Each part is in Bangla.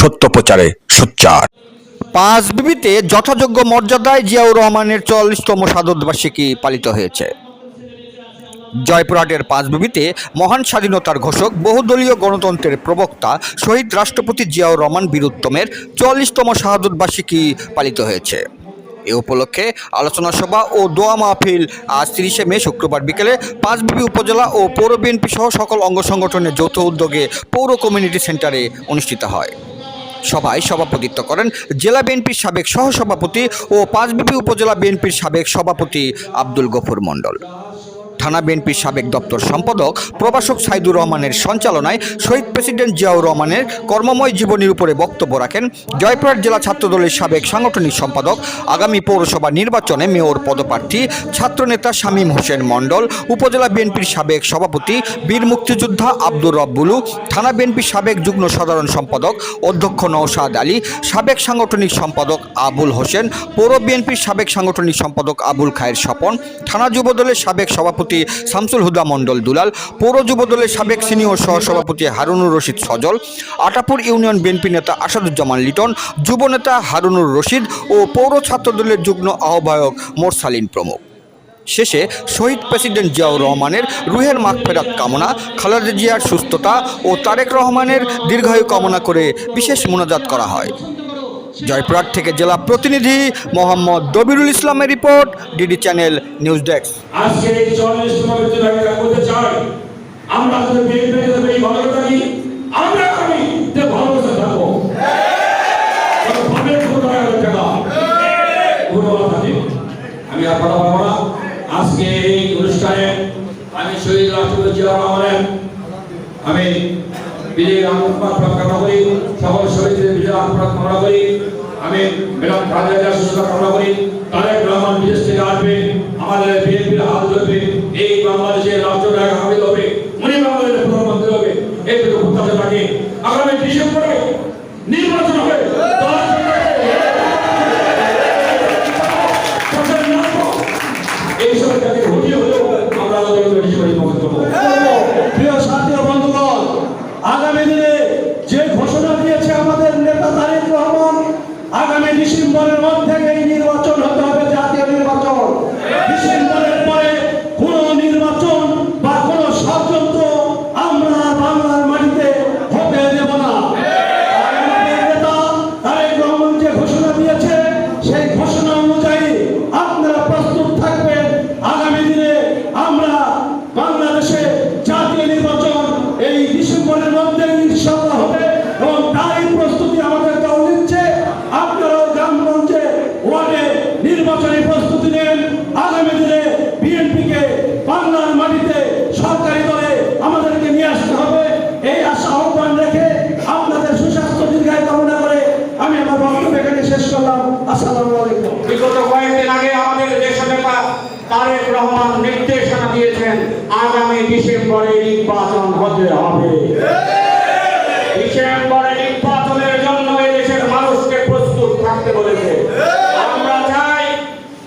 সত্য প্রচারে সোচ্চার। পাঁচ বিবিতে যথাযোগ্য মর্যাদায় জিয়াউর রহমানের চল্লিশতম সাধুবার্ষিকী পালিত হয়েছে। জয়পুরহাটের পাঁচবিবিতে মহান স্বাধীনতার ঘোষক, বহুদলীয় গণতন্ত্রের প্রবক্তা, শহীদ রাষ্ট্রপতি জিয়াউর রহমান বীরুত্তমের চল্লিশতম শাহাদুৎবার্ষিকী পালিত হয়েছে। এ উপলক্ষে আলোচনা সভা ও দোয়া মাহফিল আজ তিরিশে মে, শুক্রবার বিকেলে পাঁচবিবি উপজেলা ও পৌর বিএনপি সহ সকল অঙ্গ সংগঠনের যৌথ উদ্যোগে পৌর কমিউনিটি সেন্টারে অনুষ্ঠিত হয়। সভায় সভাপতিত্ব করেন জেলা বিএনপির সাবেক সহসভাপতি ও পাঁচবিবি উপজেলা বিএনপির সাবেক সভাপতি আব্দুল গফুর মণ্ডল। থানা বিএনপির সাবেক দপ্তর সম্পাদক প্রভাষক সাইদুর রহমানের সঞ্চালনায় শহীদ প্রেসিডেন্ট জিয়াউর রহমানের কর্মময় জীবনীর উপরে বক্তব্য রাখেন জয়পুরহাট জেলা ছাত্রদলের সাবেক সাংগঠনিক সম্পাদক, আগামী পৌরসভা নির্বাচনে মেয়র পদপ্রার্থী, ছাত্রনেতা শামীম হোসেন মণ্ডল, উপজেলা বিএনপির সাবেক সভাপতি, বীর মুক্তিযোদ্ধা আব্দুর রব্বুলু, থানা বিএনপির সাবেক যুগ্ম সাধারণ সম্পাদক অধ্যক্ষ নৌসাদ আলী, সাবেক সাংগঠনিক সম্পাদক আবুল হোসেন, পৌর বিএনপির সাবেক সাংগঠনিক সম্পাদক আবুল খায়ের স্বপন, থানা যুবদলের সাবেক সভাপতি শামসুল হুদা মণ্ডল দুলাল, পৌর যুবদলের সাবেক সিনিয়র সহসভাপতি হারুনুর রশিদ সজল, আটাপুর ইউনিয়ন বিএনপি নেতা আসাদুজ্জামান লিটন, যুব নেতা হারুনুর রশিদ ও পৌর ছাত্রদলের যুগ্ম আহ্বায়ক মোরসালিন প্রমুখ। শেষে শহীদ প্রেসিডেন্ট জিয়াউর রহমানের রুহের মাগফেরাত কামনা, খালেদা জিয়ার সুস্থতা ও তারেক রহমানের দীর্ঘায়ু কামনা করে বিশেষ মোনাজাত করা হয়। জয়পুরহাট থেকে জেলা প্রতিনিধি মোহাম্মদ দবিরুল ইসলামের report DD channel news desk. আমি শহীদ রাষ্ট্রপতি জিয়া আমি বিজয় আত্মা কামনা করি সকল শহীদদের বিজয় আত্মা কামনা করি। আমি ম্যাডাম খালেদা সুস্থতা কামনা করি। তারেক রহমান বিদেশ থেকে আসবে। আমাদের বিএনপির হাত ধরবে। এই বাংলাদেশের করলাম আসসালামু আলাইকুম। বিগত কয়েকদিন আগে আমাদের দেশ নেতা তারেক রহমান নির্দেশনা দিয়েছেন, আগামী ডিসেম্বরে নির্বাচন হতে হবে। ডিসেম্বরে নির্বাচনের জন্য এই দেশের মানুষকে প্রস্তুত থাকতে বলেছে। আমরা চাই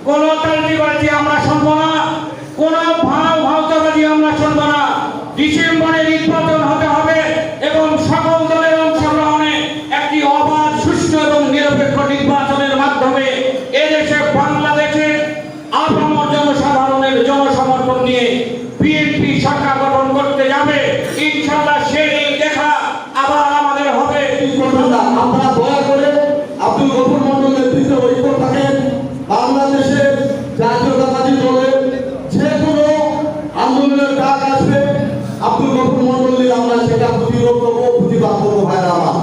গণতান্ত্রিকবাদী আমরা ডাক আসবে আব্দুল গফুর মন্ডল আমরা